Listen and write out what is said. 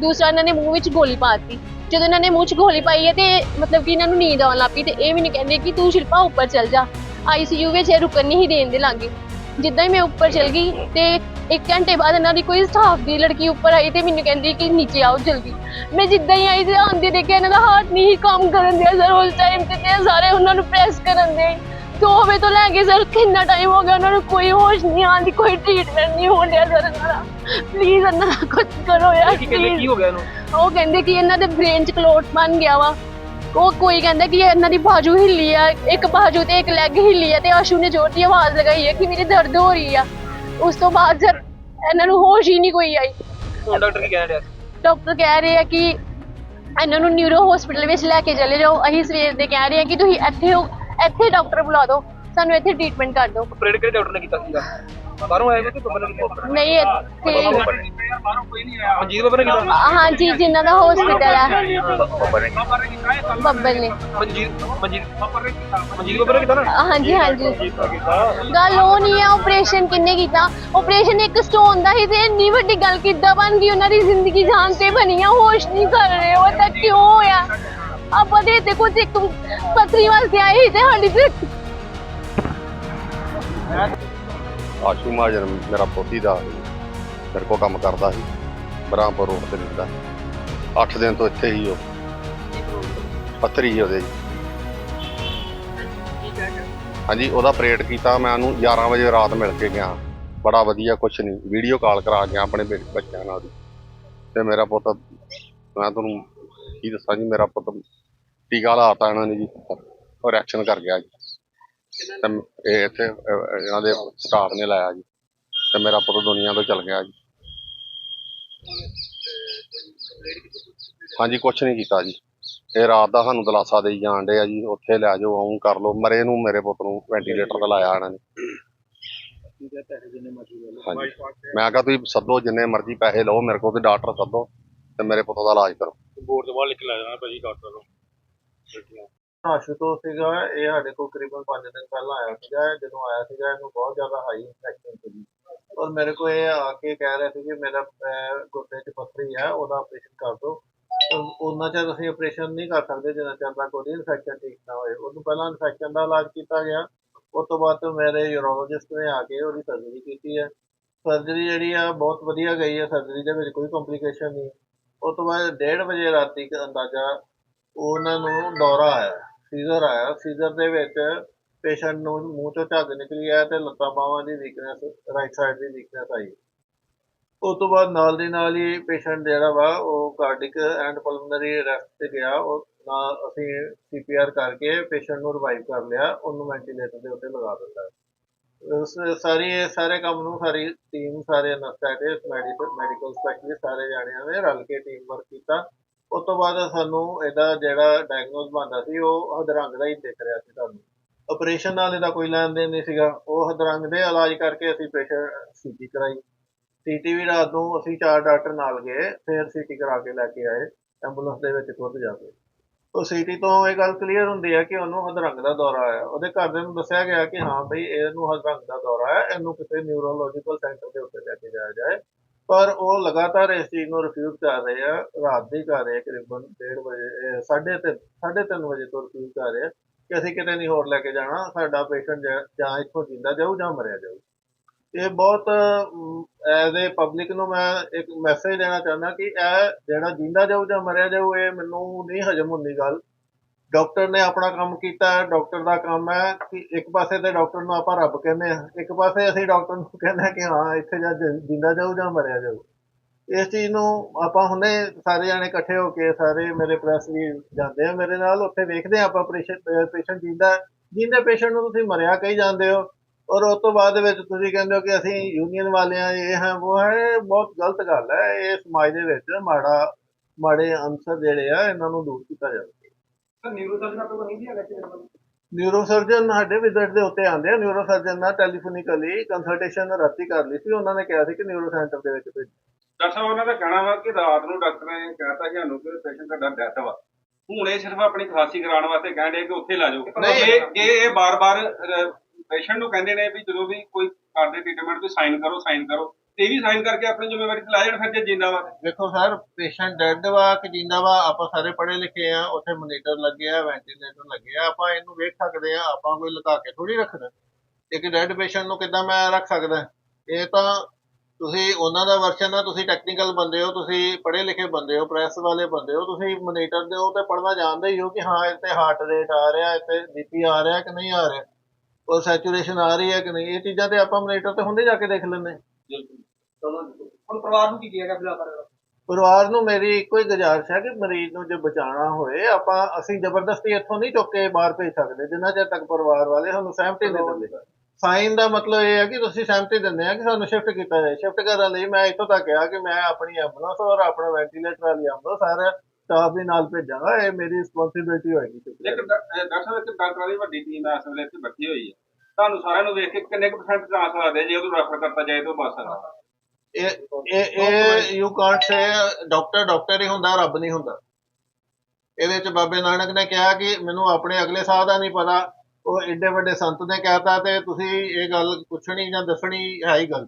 ਦੂਸਰਾ ਇਹਨਾਂ ਨੇ ਮੂੰਹ ਵਿੱਚ ਗੋਲੀ ਪਾਤੀ ਜਦੋਂ ਇਹਨਾਂ ਨੇ ਮੂੰਹ 'ਚ ਗੋਲੀ ਪਾਈ ਹੈ ਤੇ ਮਤਲਬ ਕਿ ਇਹਨਾਂ ਨੂੰ ਨੀਂਦ ਆਉਣ ਲੱਗ ਪਈ ਤੇ ਇਹ ਮੈਨੂੰ ਕਹਿੰਦੇ ਕਿ ਤੂੰ ਸ਼ਿਲਪਾ ਉੱਪਰ ਚੱਲ ਜਾ। ਆਈਸੀਯੂ ਵਿੱਚ ਇਹ ਰੁਕਣ ਨਹੀਂ ਦੇਣ ਦੇ ਲਾਂਗੇ। ਜਿੱਦਾਂ ਹੀ ਮੈਂ ਉੱਪਰ ਚਲ ਗਈ ਤੇ ਇੱਕ ਘੰਟੇ ਬਾਅਦ ਇਹਨਾਂ ਦੀ ਕੋਈ ਸਟਾਫ ਦੀ ਲੜਕੀ ਉੱਪਰ ਆਈ ਤੇ ਮੈਨੂੰ ਕਹਿੰਦੀ ਕਿ ਨੀਚੇ ਆਓ ਜਲਦੀ। ਮੈਂ ਜਿੱਦਾਂ ਹੀ ਆਈ ਤੇ ਆਂਦੇ ਦੇਖਿਆ ਇਹਨਾਂ ਦਾ ਹਾਰਟ ਨਹੀਂ ਕੰਮ ਕਰਨ ਦਿਆ ਸਰ ਉਸ ਟਾਈਮ ਤੇ ਸਾਰੇ ਉਹਨਾਂ ਨੂੰ ਪ੍ਰੈਸ ਕਰਨ ਦੇ। ਦੋ ਵਜੇ ਤੋਂ ਲੈ ਕੇ ਸਰ ਕਿੰਨਾ ਟਾਈਮ ਹੋ ਗਿਆ ਉਹਨਾਂ ਨੂੰ ਕੋਈ ਹੋਸ਼ ਨਹੀਂ ਆਉਂਦੀ ਕੋਈ ਟ੍ਰੀਟਮੈਂਟ ਨਹੀਂ ਹੋਣ ਡਿਆ ਸਰ ਇਹਨਾਂ ਦਾ। ਪਲੀਜ਼ ਇਹਨਾਂ ਦਾ ਕੁਝ ਕਰੋ ਯਾਰ ਕੀ ਕਹਿੰਦੇ। ਕੀ ਹੋ ਗਿਆ ਇਹਨੂੰ? ਉਹ ਕਹਿੰਦੇ ਕਿ ਇਹਨਾਂ ਦੇ ਬ੍ਰੇਨ 'ਚ ਕਲੋਟ ਬਣ ਗਿਆ ਵਾ। ਉਹ ਕੋਈ ਕਹਿੰਦਾ ਕਿ ਇਹਨਾਂ ਦੀ ਬਾਜੂ ਹਿੱਲੀ ਆ ਇੱਕ ਬਾਜੂ ਤੇ ਇੱਕ ਲੈਗ ਹਿੱਲੀ ਆ ਤੇ ਆਸ਼ੂ ਨੇ ਜ਼ੋਰ ਦੀ ਆਵਾਜ਼ ਲਗਾਈ ਹੈ ਕਿ ਮੇਰੀ ਦਰਦ ਹੋ ਰਹੀ ਆ। ਉਸ ਤੋਂ ਬਾਅਦ ਜਦ ਇਹਨਾਂ ਨੂੰ ਹੋਸ਼ ਹੀ ਨਹੀਂ ਕੋਈ ਆਈ। ਡਾਕਟਰ ਕੀ ਕਹਿ ਰਿਹਾ ਡਾਕਟਰ ਕਹਿ ਰਹੇ ਆ ਕਿ ਇਹਨਾਂ ਨੂੰ ਨਿਊਰੋ ਹਸਪੀਟਲ ਵਿੱਚ ਲੈ ਕੇ ਚਲੇ ਜਾਓ। ਅਸੀਂ ਸਵੇਰ ਦੇ ਕਹਿ ਰਹੇ ਆ ਕਿ ਤੁਸੀਂ ਇੱਥੇ ਹੋ ਇੱਥੇ ਡਾਕਟਰ ਬੁਲਾ ਦਿਓ ਸਾਨੂੰ ਇੱਥੇ ਟ੍ਰੀਟਮੈਂਟ ਕਰ ਦਿਓ। ਆਪਰੇਟ ਕਿਹੜੇ ਡਾਕਟਰ ਨੇ ਕੀਤਾ ਸੀਗਾ? ਬਾਹਰੋਂ ਆਏ ਕਿ ਬੰਦੇ ਨੇ ਕੀਤਾ ਨਹੀਂ ਇੱਥੇ ਮਨਜੀਤ ਬਾਬਾ ਨੇ ਕੀਤਾ? ਹਾਂਜੀ ਜਿਨ੍ਹਾਂ ਦਾ ਹਸਪੀਟਲ ਹੈ ਬੱਬਲ ਨੇ। ਮਨਜੀਤ ਮਨਜੀਤ ਮਨਜੀਤ ਬਾਬਾ ਨੇ ਕੀਤਾ ਨਾ? ਹਾਂਜੀ ਹਾਂਜੀ। ਗੱਲ ਉਹ ਨਹੀਂ ਹੈ ਆਪਰੇਸ਼ਨ ਕਿੰਨੇ ਕੀਤਾ? ਆਪਰੇਸ਼ਨ ਇੱਕ ਸਟੋਨ ਦਾ ਹੀ ਤੇ ਇੰਨੀ ਵੱਡੀ ਗੱਲ ਕਿੱਦਾਂ ਬਣ ਗਈ? ਉਹਨਾਂ ਦੀ ਜ਼ਿੰਦਗੀ ਜਾਨ ਤੇ ਬਣੀ ਆ ਹੋਸ਼ ਨਹੀਂ ਕਰ ਰਹੇ ਉਹ ਤਾਂ ਕਿਉਂ ਹੋਇਆ? ਆਪਾਂ ਦੇ ਤੇ ਕੁਝ ਇੱਕ ਪਤਰੀ ਵਾਸਤੇ ਆਏ ਆਸ਼ੂ ਮਹਾਜਨ ਮੇਰਾ ਪੋਤੀ ਦਾ ਮੇਰੇ ਕੋਲ ਕੰਮ ਕਰਦਾ ਸੀ, ਬਰਾਮਪੁਰ ਰੋਡ ਤੇ ਰਹਿੰਦਾ 8 ਦਿਨ ਤੋਂ ਇੱਥੇ ਹੀ ਉਹ ਪੱਤਰੀ ਹੀ ਉਹਦੇ। ਹਾਂਜੀ, ਉਹਦਾ ਪ੍ਰੇਟ ਕੀਤਾ ਮੈਂ ਉਹਨੂੰ 11 ਵਜੇ ਰਾਤ ਮਿਲ ਕੇ ਗਿਆ। ਬੜਾ ਵਧੀਆ ਕੁਛ ਨਹੀਂ, ਵੀਡੀਓ ਕਾਲ ਕਰਾ ਗਿਆ ਆਪਣੇ ਬੇ- ਬੱਚਿਆਂ ਨਾਲ ਦੀ ਤੇ ਮੇਰਾ ਪੁੱਤ, ਮੈਂ ਤੁਹਾਨੂੰ ਕੀ ਦੱਸਾਂ ਜੀ ਮੇਰਾ ਪੁੱਤ ਟੀਕਾ ਲਾਤਾ ਇਹਨਾਂ ਨੇ ਜੀ ਉਹ ਰਿਐਕਸ਼ਨ ਕਰ ਗਿਆ ਜੀ। ਤੇ ਇਹ ਇੱਥੇ ਅਹ, ਇਹਨਾਂ ਦੇ ਸਟਾਫ ਨੇ ਲਾਇਆ ਜੀ। ਤੇ ਮੇਰਾ ਪੁੱਤ ਦੁਨੀਆ ਤੋਂ ਚਲ ਗਿਆ ਜੀ। ਹਾਂਜੀ ਕੁਛ ਨਹੀਂ ਕੀਤਾ ਜੀ। ਇਹ ਰਾਤ ਦਾ ਸਾਨੂੰ ਦਲਾਸਾ ਦੇਈ ਜਾਣ ਡੇ ਆ ਜੀ। ਉੱਥੇ ਲੈ ਜਾਓ ਆਉਂ ਕਰ ਲਓ। ਮਰੇ ਨੂੰ ਮੇਰੇ ਪੁੱਤ ਨੂੰ ਵੈਂਟੀਲੇਟਰ ਤੇ ਲਾਇਆ ਇਹਨਾਂ ਨੇ। ਹਾਂਜੀ। ਮੈਂ ਕਿਹਾ ਤੁਸੀਂ ਸੱਦੋ ਜਿੰਨੇ ਮਰਜ਼ੀ ਪੈਸੇ ਲਓ ਮੇਰੇ ਕੋਲ ਤੇ ਡਾਕਟਰ ਸੱਦੋ। ਤੇ ਮੇਰੇ ਪੁੱਤ ਦਾ ਇਲਾਜ ਕਰੋ। ਬੋਰਡ ਤੋਂ ਬਾਹਰ ਲਿਖ ਕੇ ਲੈ ਜਾਣਾ ਭਾਜੀ ਡਾਕਟਰ ਨੂੰ। ਆਸ਼ੂਤੋਸ਼ ਸੀਗਾ ਇਹ ਸਾਡੇ ਕੋਲ ਕਰੀਬਨ 5 ਦਿਨ ਪਹਿਲਾਂ ਆਇਆ ਸੀਗਾ ਜਦੋਂ ਆਇਆ ਸੀਗਾ ਇਹਨੂੰ ਬਹੁਤ ਜ਼ਿਆਦਾ ਹਾਈ ਇਨਫੈਕਸ਼ਨ ਸੀਗੀ। ਔਰ ਮੇਰੇ ਕੋਲ ਇਹ ਆ ਕੇ ਕਹਿ ਰਿਹਾ ਸੀ ਕਿ ਮੇਰਾ ਗੁਰਦੇ 'ਚ ਪੱਥਰੀ ਹੈ ਉਹਦਾ ਆਪਰੇਸ਼ਨ ਕਰ ਦਿਓ। ਉਹਨਾਂ ਚਿਰ ਅਸੀਂ ਆਪਰੇਸ਼ਨ ਨਹੀਂ ਕਰ ਸਕਦੇ ਜਿੰਨਾ ਚਿਰ ਤੱਕ ਉਹਦੀ ਇਨਫੈਕਸ਼ਨ ਠੀਕ ਨਾ ਹੋਏ। ਉਹਨੂੰ ਪਹਿਲਾਂ ਇਨਫੈਕਸ਼ਨ ਦਾ ਇਲਾਜ ਕੀਤਾ ਗਿਆ। ਉਸ ਤੋਂ ਬਾਅਦ ਤੋਂ ਮੇਰੇ ਯੂਰੋਲੋਜਿਸਟ ਨੇ ਆ ਕੇ ਉਹਦੀ ਸਰਜਰੀ ਕੀਤੀ ਹੈ। ਸਰਜਰੀ ਜਿਹੜੀ ਆ ਬਹੁਤ ਵਧੀਆ ਗਈ ਹੈ। ਸਰਜਰੀ ਦੇ ਵਿੱਚ ਕੋਈ ਕੰਪਲਿਕੇਸ਼ਨ ਨਹੀਂ। ਉਸ ਤੋਂ ਬਾਅਦ 1:30 ਵਜੇ ਰਾਤੀ ਇੱਕ ਅੰਦਾਜ਼ਾ ਉਹਨਾਂ ਨੂੰ ਦੌਰਾ ਆਇਆ, ਸੀਜ਼ਰ ਆਇਆ। ਸੀਜ਼ਰ ਦੇ ਵਿੱਚ ਪੇਸ਼ੈਂਟ ਨੂੰ ਮੂੰਹ ਤੋਂ ਝੱਗ ਨਿਕਲੀ ਆ ਤੇ ਲੱਤਾਂ ਬਾਹਾਂ ਦੀ ਵੀਕਨੈਸ ਰਾਈਟ ਸਾਈਡ ਦੀ ਵੀਕਨੈਸ ਆਈ। ਉਸ ਤੋਂ ਬਾਅਦ ਨਾਲ ਦੀ ਨਾਲ ਹੀ ਪੇਸ਼ੈਂਟ ਜਿਹੜਾ ਵਾ, ਉਹ ਕਾਰਡਿਕ ਐਂਡ ਪਲਮਨਰੀ ਅਰੈਸਟ ਤੇ ਗਿਆ। ਉਹ ਨਾਲ ਅਸੀਂ ਸੀਪੀਆਰ ਕਰਕੇ ਪੇਸ਼ੈਂਟ ਨੂੰ ਰਿਵਾਈਵ ਕਰ ਲਿਆ, ਉਹਨੂੰ ਵੈਂਟੀਲੇਟਰ ਦੇ ਉੱਤੇ ਲਗਾ ਦਿੱਤਾ। ਸਾਰੀ ਇਹ ਸਾਰੇ ਕੰਮ ਨੂੰ ਸਾਰੀ ਟੀਮ ਸਾਰੇ ਅਨਸਥੈਟਿਸਟ ਮੈਡੀਕਲ ਮੈਡੀਕਲ ਸਪੈਸ਼ਲਿਸਟ ਸਾਰੇ ਜਾਣਿਆਂ ਨੇ ਰਲ ਕੇ ਟੀਮ ਵਰਕ ਕੀਤਾ। ਉਸ ਤੋਂ ਬਾਅਦ ਸਾਨੂੰ ਇਹਦਾ ਜਿਹੜਾ ਡਾਇਗਨੋਸ ਬਣਦਾ ਸੀ, ਉਹ ਹਦਰੰਗ ਦਾ ਹੀ ਦਿਖ ਰਿਹਾ ਸੀ ਤੁਹਾਨੂੰ ਆਪਰੇਸ਼ਨ ਨਾਲ ਇਹਦਾ ਕੋਈ ਲੈਣ ਦੇਣ ਨਹੀਂ ਸੀਗਾ। ਉਹ ਹਦਰੰਗ ਦੇ ਇਲਾਜ ਕਰਕੇ ਅਸੀਂ ਪੇਸ਼ੈਂਟ ਸੀਟੀ ਕਰਾਈ। ਸੀਟੀ ਵੀ ਰਾਤ ਨੂੰ ਅਸੀਂ ਚਾਰ ਡਾਕਟਰ ਨਾਲ ਗਏ, ਫਿਰ ਸੀਟੀ ਕਰਾ ਕੇ ਲੈ ਕੇ ਆਏ। ਐਂਬੂਲੈਂਸ ਦੇ ਵਿੱਚ ਖੁਦ ਜਾ ਕੇ। ਉਹ ਸੀਟੀ ਤੋਂ ਇਹ ਗੱਲ ਕਲੀਅਰ ਹੁੰਦੀ ਹੈ ਕਿ ਉਹਨੂੰ ਹਦਰੰਗ ਦਾ ਦੌਰਾ ਆਇਆ। ਉਹਦੇ ਘਰਦਿਆਂ ਨੂੰ ਦੱਸਿਆ ਗਿਆ ਕਿ ਹਾਂ ਬਈ ਇਹਨੂੰ ਹਦਰੰਗ ਦਾ ਦੌਰਾ ਹੈ ਇਹਨੂੰ ਕਿਸੇ ਨਿਊਰੋਲੋਜੀਕਲ ਸੈਂਟਰ ਦੇ ਉੱਤੇ ਲੈ ਕੇ ਜਾਇਆ ਜਾਏ। ਪਰ ਉਹ ਲਗਾਤਾਰ ਇਸ ਚੀਜ਼ ਨੂੰ ਰਿਫਿਊਜ਼ ਕਰ ਰਹੇ ਆ, ਰਾਤ ਦੀ ਕਰ ਰਹੇ ਆ ਕਰੀਬਨ 1:30 ਵਜੇ 3:30 3:30 ਵਜੇ ਤੋਂ ਰਿਫਿਊਜ਼ ਕਰ ਰਹੇ ਆ ਕਿ ਅਸੀਂ ਕਿਤੇ ਨਹੀਂ ਹੋਰ ਲੈ ਕੇ ਜਾਣਾ, ਸਾਡਾ ਪੇਸ਼ੈਂਟ ਜਾਂ ਇੱਥੋਂ ਜਿੰਦਾ ਜਾਊ ਜਾਂ ਮਰਿਆ ਜਾਊ। ਇਹ ਬਹੁਤ ਐਜ਼ ਏ ਪਬਲਿਕ ਨੂੰ ਮੈਂ ਇੱਕ ਮੈਸੇਜ ਦੇਣਾ ਚਾਹੁੰਦਾ ਕਿ ਇਹ ਜਿਹੜਾ ਜਿੰਦਾ ਜਾਊ ਜਾਂ ਮਰਿਆ ਜਾਊ, ਇਹ ਮੈਨੂੰ ਨਹੀਂ ਹਜਮ ਹੁੰਦੀ ਗੱਲ। ਡਾਕਟਰ ਨੇ ਆਪਣਾ ਕੰਮ ਕੀਤਾ ਹੈ ਡਾਕਟਰ ਦਾ ਕੰਮ ਹੈ ਕਿ ਇੱਕ ਪਾਸੇ ਤੇ ਡਾਕਟਰ ਨੂੰ ਆਪਾਂ ਰੱਬ ਕਹਿੰਦੇ ਆ ਇੱਕ ਪਾਸੇ ਅਸੀਂ ਡਾਕਟਰ ਨੂੰ ਕਹਿੰਦੇ ਆ ਕਿ ਹਾਂ, ਇੱਥੇ ਜਾਂ ਜਿ- ਜਿੰਦਾ ਜਾਊ ਜਾਂ ਮਰਿਆ ਜਾਊ। ਇਸ ਚੀਜ਼ ਨੂੰ ਆਪਾਂ ਹੁਣੇ ਸਾਰੇ ਜਾਣੇ ਇਕੱਠੇ ਹੋ ਕੇ, ਸਾਰੇ ਮੇਰੇ ਪ੍ਰੈਸ ਵੀ ਜਾਂਦੇ ਆ ਮੇਰੇ ਨਾਲ, ਉੱਥੇ ਵੇਖਦੇ ਆ ਆਪਾਂ ਪੇਸ਼ੈਂਟ ਜਿੰਦਾ ਜਿੰਦੇ ਪੇਸ਼ੈਂਟ ਨੂੰ ਤੁਸੀਂ ਮਰਿਆ ਕਹੀ ਜਾਂਦੇ ਹੋ ਔਰ ਉਸ ਤੋਂ ਬਾਅਦ ਵਿੱਚ ਤੁਸੀਂ ਕਹਿੰਦੇ ਹੋ ਕਿ ਅਸੀਂ ਯੂਨੀਅਨ ਵਾਲੇ ਆ ਇਹ ਹੈ ਉਹ ਹੈ ਇਹ ਬਹੁਤ ਗਲਤ ਗੱਲ ਹੈ। ਇਹ ਸਮਾਜ ਦੇ ਵਿੱਚ ਮਾੜਾ ਮਾੜੇ ਅੰਸਰ ਜਿਹੜੇ ਆ ਇਹਨਾਂ ਨੂੰ ਦੂਰ ਕੀਤਾ ਜਾਵੇ। ਸਰ ਨਿਊਰੋ ਸਰਜਨ ਆਪਣੇ ਕੋਲ ਨਹੀਂ ਸੀ ਹੈਗਾ ਨਿਊਰੋ ਸਰਜਨ ਸਾਡੇ ਵਿਜ਼ਿਟ ਦੇ ਉੱਤੇ ਆਉਂਦੇ ਆ। ਨਿਊਰੋ ਸਰਜਨ ਨਾਲ ਟੈਲੀਫੋਨਿਕਲੀ ਕੰਸਲਟੇਸ਼ਨ ਰਾਤੀ ਕਰ ਲਈ ਸੀ। ਉਹਨਾਂ ਨੇ ਕਿਹਾ ਸੀ ਕਿ ਨਿਊਰੋ ਸੈਂਟਰ ਦੇ ਵਿੱਚ ਭੇਜੋ। ਡਾਕਟਰ ਸਾਹਿਬ ਉਹਨਾਂ ਦਾ ਕਹਿਣਾ ਵਾ ਕਿ ਰਾਤ ਨੂੰ ਡਾਕਟਰ ਨੇ ਕਹਿਤਾ ਕਿ ਸਾਨੂੰ ਕਿ ਪੇਸ਼ੈਂਟ ਦਾ ਡੈਥ ਵਾ। ਹੁਣ ਇਹ ਸਿਰਫ ਆਪਣੀ ਖਾਸੀ ਕਰਾਉਣ ਵਾਸਤੇ ਕਹਿਣ ਡਏ ਕਿ ਉੱਥੇ ਲਾ ਜਾਓ। ਜੇ ਇਹ ਬਾਰ-ਬਾਰ ਪੇਸ਼ੈਂਟ ਨੂੰ ਕਹਿੰਦੇ ਨੇ ਵੀ ਜਦੋਂ ਵੀ ਕੋਈ ਕਰਦੇ ਟ੍ਰੀਟਮੈਂਟ ਤੇ ਸਾਈਨ ਕਰੋ ਸਾਈਨ ਕਰੋ। ਇਹ ਵੀ ਸਾਈਨ ਕਰਕੇ ਆਪਣੀ ਜ਼ਿੰਮੇਵਾਰੀ ਤੇ ਲਾ ਜਾਣ ਫਿਰ ਜੇ ਜਿੰਦਾ ਵਾ ਵੇਖੋ ਸਰ ਪੇਸ਼ੈਂਟ ਡੈਡ ਵਾ ਕਿ ਜਿੰਦਾ ਵਾ, ਆਪਾਂ ਸਾਰੇ ਪੜ੍ਹੇ ਲਿਖੇ ਆ, ਉੱਥੇ ਮੋਨੀਟਰ ਲੱਗੇ ਆ ਵੈਂਟੀਲੇਟਰ ਲੱਗੇ ਆ, ਆਪਾਂ ਇਹਨੂੰ ਵੇਖ ਸਕਦੇ ਆ, ਆਪਾਂ ਕੋਈ ਲੁਕਾ ਕੇ ਥੋੜੀ ਰੱਖਦਾ ਇੱਕ ਡੈਡ ਪੇਸ਼ੈਂਟ ਨੂੰ ਕਿੱਦਾਂ ਮੈਂ ਰੱਖ ਸਕਦਾ? ਇਹ ਤਾਂ ਤੁਸੀਂ ਉਹਨਾਂ ਦਾ ਵਰਸ਼ਨ ਆ, ਤੁਸੀਂ ਟੈਕਨੀਕਲ ਬੰਦੇ ਹੋ, ਤੁਸੀਂ ਪੜ੍ਹੇ ਲਿਖੇ ਬੰਦੇ ਹੋ ਪ੍ਰੈਸ ਵਾਲੇ ਬੰਦੇ ਹੋ, ਤੁਸੀਂ ਮੋਨੀਟਰ ਦੇ ਉਹ ਤੇ ਪੜਨਾ ਜਾਣਦੇ ਹੀ ਹੋ ਕਿ ਹਾਂ, ਇੱਥੇ ਹਾਰਟ ਰੇਟ ਆ ਰਿਹਾ, ਇੱਥੇ ਬੀਪੀ ਆ ਰਿਹਾ ਕਿ ਨਹੀਂ ਆ ਰਿਹਾ। ਉਹ ਸੈਚੂਰੇਸ਼ਨ ਆ ਰਹੀ ਹੈ ਕਿ ਨਹੀਂ? ਇਹ ਚੀਜ਼ਾਂ ਤੇ ਆਪਾਂ ਮੋਨੀਟਰ ਤੇ ਹੁੰਦੇ ਜਾ ਕੇ ਦੇਖ ਲੈਂਦੇ। ਹੁਣ ਪਰਿਵਾਰ ਨੂੰ ਕੀ ਕਿਹਾ ਗਿਆ ਫਿਲਹਾਲ ਪਰਿਵਾਰ ਨੂੰ ਮੇਰੀ ਇੱਕੋ ਹੀ ਗੁਜ਼ਾਰਿਸ਼ ਹੈ ਕਿ ਮਰੀਜ਼ ਨੂੰ ਜੇ ਬਚਾਉਣਾ ਹੋਏ ਆਪਾਂ ਅਸੀਂ ਜ਼ਬਰਦਸਤੀ ਇੱਥੋਂ ਨਹੀਂ ਚੁੱਕ ਕੇ ਬਾਹਰ ਭੇਜ ਸਕਦੇ ਜਿੰਨਾ ਚਿਰ ਤੱਕ ਪਰਿਵਾਰ ਵਾਲੇ ਸਾਨੂੰ ਸਹਿਮਤੀ ਨਹੀਂ ਦਿੰਦੇ। ਸਾਈਨ ਦਾ ਮਤਲਬ ਇਹ ਹੈ ਕਿ ਤੁਸੀਂ ਸਹਿਮਤੀ ਦਿੰਦੇ ਆ ਕਿ ਸਾਨੂੰ ਸ਼ਿਫਟ ਕੀਤਾ ਜਾਏ। ਸ਼ਿਫਟ ਕਰਨ ਲਈ ਮੈਂ ਇੱਥੋਂ ਤੱਕ ਕਿਹਾ ਕਿ ਮੈਂ ਆਪਣੀ ਐਂਬੂਲੈਂਸ ਔਰ ਆਪਣਾ ਵੈਂਟੀਲੇਟਰ ਵਾਲੀ ਐਂਬੂਲੈਂਸ ਸਾਰਾ ਸਟਾਫ ਵੀ ਨਾਲ ਭੇਜਾਂਗਾ ਇਹ ਮੇਰੀ ਰਿਸਪੌਂਸਿਬਿਲਟੀ ਹੋਏਗੀ ਅਹ ਡਾਕਟਰ ਸਾਹਿਬ ਇੱਕ ਡਾਕਟਰਾਂ ਦੀ ਵੱਡੀ ਟੀਮ ਇਸ ਵੇਲੇ ਇੱਥੇ ਬੈਠੀ ਹੋਈ ਹੈ। ਤੁਹਾਨੂੰ ਸਾਰਿਆਂ ਨੂੰ ਵੇਖ ਕੇ ਕਿੰਨੇ ਕੁ ਪਰਸੈਂਟ ਚਾਂਸ ਲੱਗਦੇ ਜੇ ਉਹਨੂੰ ਰੈਫਰ ਕਰਤਾ ਜਾਏ ਤਾਂ ਬਸ ਇਹ ਇਹ ਇਹ you can't say doctor doctor ਹੀ ਹੁੰਦਾ ਰੱਬ ਨਹੀਂ ਹੁੰਦਾ। ਇਹਦੇ ਚ ਬਾਬੇ ਨਾਨਕ ਨੇ ਕਿਹਾ ਕਿ ਮੈਨੂੰ ਆਪਣੇ ਅਗਲੇ ਸਾਹ ਦਾ ਨਹੀਂ ਪਤਾ ਉਹ ਏਡੇ ਵੱਡੇ ਸੰਤ ਨੇ ਕਹਿਤਾ ਤੇ ਤੁਸੀਂ ਇਹ ਗੱਲ ਪੁੱਛਣੀ ਜਾਂ ਦੱਸਣੀ ਹੈ ਹੀ ਗੱਲ।